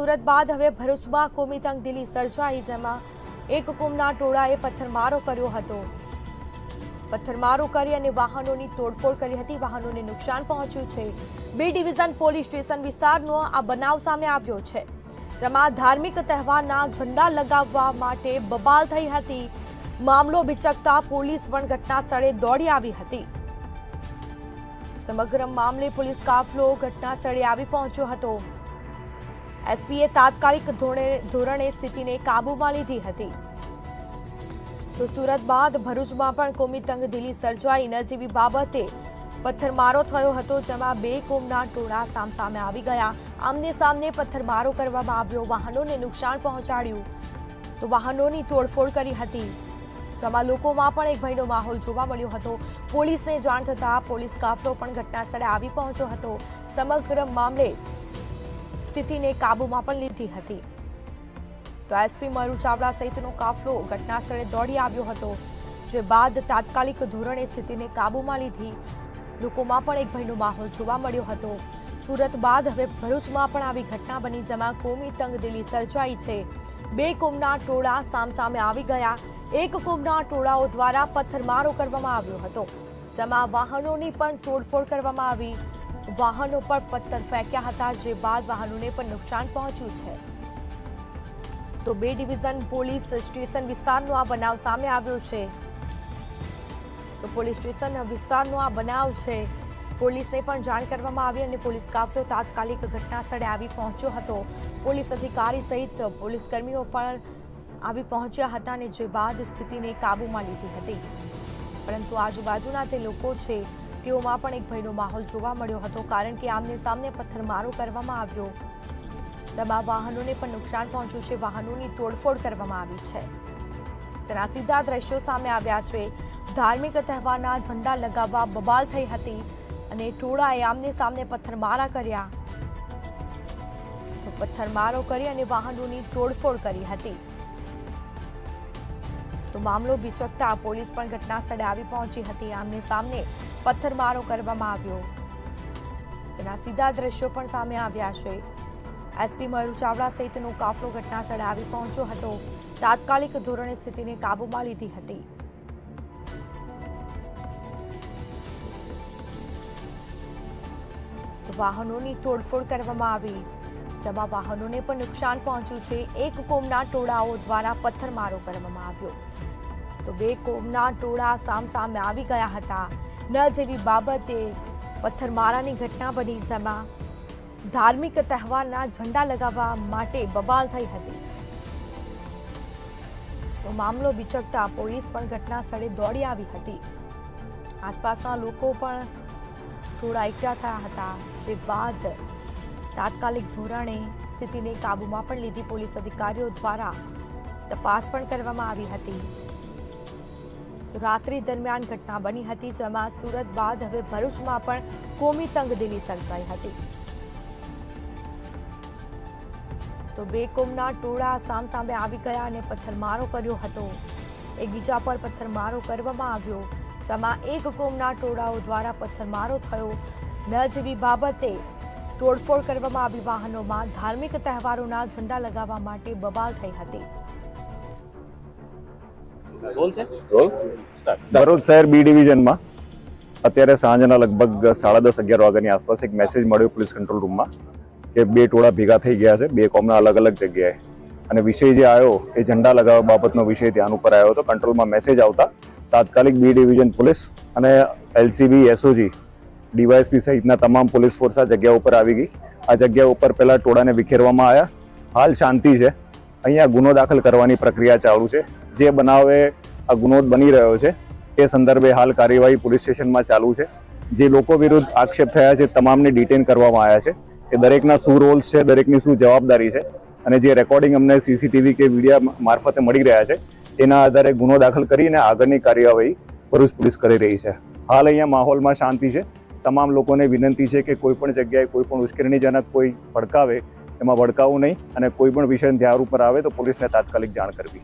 સુરત બાદ હવે ભરૂચમાં કોમી તંગદિલી સર્જાઈ, જેમાં એક કુમના ટોળાએ પથ્થરમારો કર્યો હતો. પથ્થરમારો કરી અને વાહનોની તોડફોડ કરી હતી. વાહનોને નુકસાન પહોંચ્યું છે. બે ડિવિઝન પોલીસ સ્ટેશન વિસ્તારનો આ બનાવ સામે આવ્યો છે, જેમાં ધાર્મિક તહેવારના ઝંડા લગાવવા માટે બબાલ થઈ હતી. મામલો બિચકતા પોલીસ પણ ઘટના સ્થળે દોડી આવી હતી. સમગ્ર મામલે પોલીસ કાફલો ઘટના સ્થળે આવી પહોંચ્યો હતો. એસપીએ તાત્કાલિક ધોરણે સ્થિતિને કાબૂમાં લીધી હતી. તો સુરત બાદ ભરૂચમાં પણ કોમી તંગદિલી સર્જાઈ. ન જેવી બાબતે પથ્થરમારો થયો હતો, જેમાં બે કોમના ટોળા સામસામે આવી ગયા. આમને સામને પથ્થરમારો કરવામાં આવ્યો. વાહનોને નુકસાન પહોંચાડ્યું. તો વાહનોની તોડફોડ કરી હતી. જેમાં લોકોમાં પણ એક ભયનો માહોલ જોવા મળ્યો હતો. પોલીસને જાણ થતાં પોલીસ કાફલો પણ ઘટના સ્થળે આવી પહોંચ્યો હતો. સમગ્ર મામલે સ્થિતિને કાબૂમાં પણ લીધી હતી. તો એસપી મરુ ચાવડા સહિતનો કાફલો ઘટના સ્થળે દોડી આવ્યો હતો, જે બાદ તાત્કાલિક ધોરણે સ્થિતિને કાબૂમાં લીધી. લોકોમાં પણ એક ભયનો માહોલ જોવા મળ્યો હતો. સુરત બાદ હવે ભરૂચમાં પણ આવી ઘટના બની, જેમાં કોમી તંગદિલી સર્જાઈ છે. બે કોમના ટોળા સામસામે આવી ગયા. એક કોમના ટોળાઓ દ્વારા પથ્થરમારો કરવામાં આવ્યો હતો, જેમાં વાહનોની પણ તોડફોડ કરવામાં આવી. વાહનો પર પથ્થર ફેંક્યા હતા, જે બાદ વાહનોને પણ નુકસાન પહોંચ્યું છે. તો બે ડિવિઝન પોલીસ સ્ટેશન વિસ્તારનો આ બનાવ સામે આવ્યો છે. તો પોલીસ સ્ટેશન વિસ્તારનો આ બનાવ છે. પોલીસને પણ જાણ કરવામાં આવી અને પોલીસ કાફલો તાત્કાલિક ઘટના સ્થળે આવી પહોંચ્યો હતો. પોલીસ અધિકારી સહિત પોલીસ કર્મીઓ પણ આવી પહોંચ્યા હતા અને જે બાદ સ્થિતિને કાબૂમાં લીધી હતી. પરંતુ આજુબાજુના જે લોકો છે તેઓમાં પણ એક ભયનો માહોલ જોવા મળ્યો હતો કારણ કે આમને સામને પથ્થરમારો કરવામાં આવ્યો. જેમાં વાહનોને પણ નુકસાન પહોંચ્યું છે, વાહનોની તોડફોડ કરવામાં આવી છે. તેના સીધા દ્રશ્યો સામે આવ્યા છે. ધાર્મિક તહેવારના ઝંડા લગાવવા બબાલ થઈ હતી અને ટોળાએ આમને સામને પથ્થરમારા કર્યા. પથ્થરમારો કરી અને વાહનોની તોડફોડ કરી હતી. તો મામલો બિચકતા પોલીસ પણ ઘટના સ્થળે આવી પહોંચી હતી. આમને સામને પથ્થરમારો કરવામાં આવ્યો. તેના સીધા દ્રશ્યો પણ સામે આવ્યા છે. એસપી મયુર ચાવડા સહિતનો કાફલો ઘટના સ્થળે આવી પહોંચ્યો હતો. તાત્કાલિક ધોરણે સ્થિતિને કાબૂમાં લીધી હતી. વાહનોની તોડફોડ કરવામાં આવી. જેમાં વાહનોને પણ નુકસાન પહોંચ્યું છે. એક કોમના ટોળાઓ દ્વારા પથ્થરમારો કરવામાં આવ્યો. તો બે કોમના ટોળા સામસામે આવી ગયા હતા. ન જેવી બાબતે પથ્થરમારાની ઘટના બની, જેમાં ધાર્મિક તહેવારના ઝંડા લગાવવા માટે બબાલ થઈ હતી. તો મામલો બિચકતા પોલીસ પણ ઘટના સ્થળે દોડી આવી હતી. આસપાસના લોકો પણ થોડા એકઠા થયા હતા, જે બાદ તાત્કાલિક ધોરણે સ્થિતિને કાબૂમાં પણ લીધી પોલીસ અધિકારીઓ દ્વારા તપાસ પણ કરવામાં આવી હતી. રાત્રિ દરમિયાન ઘટના બની હતી, જેમાં સુરત બાદ હવે ભરૂચમાં પણ કોમી તંગદિલી સર્જાઈ હતી. તો બે કોમના ટોળા સામસામે આવી ગયા અને પથ્થરમારો કર્યો હતો. એકબીજા પર પથ્થરમારો કરવામાં આવ્યો, જેમાં એક કોમના ટોળાઓ દ્વારા પથ્થરમારો થયો. ન જેવી બાબતે તોડફોડ કરવામાં આવી, વાહનોમાં ધાર્મિક તહેવારોના ઝંડા લગાવવા માટે બબાલ થઈ હતી. રોલ ભરૂચ શહેર બી ડિવિઝનમાં અત્યારે સાંજના લગભગ સાડા દસ અગિયાર વાગ્યાની આસપાસ એક મેસેજ મળ્યો પોલીસ કંટ્રોલ રૂમમાં કે બે ટોળા ભેગા થઈ ગયા છે બે કોમના અલગ અલગ જગ્યાએ. અને વિષય જે આવ્યો એ ઝંડા લગાવવા બાબતનો વિષય ધ્યાન ઉપર આવ્યો હતો. કંટ્રોલમાં મેસેજ આવતા તાત્કાલિક બી ડિવિઝન પોલીસ અને એલસીબી એસઓજી ડીવાયએસપી સહિતના તમામ પોલીસ ફોર્સ આ જગ્યા ઉપર આવી ગઈ. આ જગ્યા ઉપર પહેલાં ટોળાને વિખેરવામાં આવ્યા. હાલ શાંતિ છે. અહીંયા ગુનો દાખલ કરવાની પ્રક્રિયા ચાલુ છે. જે બનાવે આ ગુનો બની રહ્યો છે, તે સંદર્ભે હાલ કાર્યવાહી પોલીસ સ્ટેશનમાં ચાલુ છે. જે લોકો વિરુદ્ધ આક્ષેપ થયા છે, તમામને ડિટેન કરવામાં આવ્યા છે. કે દરેકના શું રોલ્સ છે, દરેકની શું જવાબદારી છે અને જે રેકોર્ડિંગ અમને સીસીટીવી કે મીડિયા મારફતે મળી રહ્યા છે, તેના આધારે ગુનો દાખલ કરીને આગળની કાર્યવાહી ભરૂચ પોલીસ કરી રહી છે. હાલ અહીંયા માહોલમાં શાંતિ છે. તમામ લોકોને વિનંતી છે કે કોઈ પણ જગ્યાએ કોઈ પણ ઉશ્કેરણીજનક કોઈ ભડકાવે, એમાં ભડકાવું નહીં અને કોઈ પણ વિષય ધ્યાન ઉપર આવે તો પોલીસને તાત્કાલિક જાણ કરવી.